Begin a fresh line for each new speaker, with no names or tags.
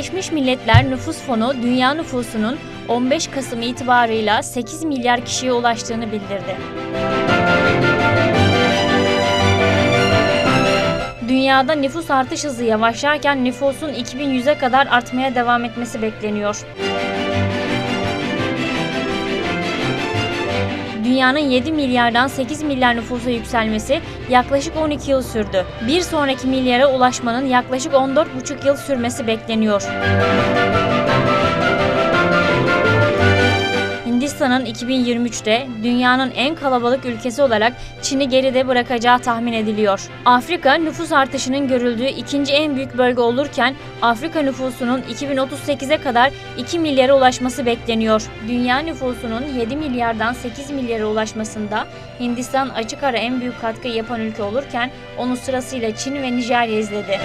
Birleşmiş Milletler Nüfus Fonu dünya nüfusunun 15 Kasım itibarıyla 8 milyar kişiye ulaştığını bildirdi. Dünyada nüfus artış hızı yavaşlarken nüfusun 2100'e kadar artmaya devam etmesi bekleniyor. Dünyanın 7 milyardan 8 milyar nüfusa yükselmesi yaklaşık 12 yıl sürdü. Bir sonraki milyara ulaşmanın yaklaşık 14,5 yıl sürmesi bekleniyor. Hindistan'ın 2023'te dünyanın en kalabalık ülkesi olarak Çin'i geride bırakacağı tahmin ediliyor. Afrika nüfus artışının görüldüğü ikinci en büyük bölge olurken Afrika nüfusunun 2038'e kadar 2 milyara ulaşması bekleniyor. Dünya nüfusunun 7 milyardan 8 milyara ulaşmasında Hindistan açık ara en büyük katkı yapan ülke olurken onu sırasıyla Çin ve Nijerya izledi.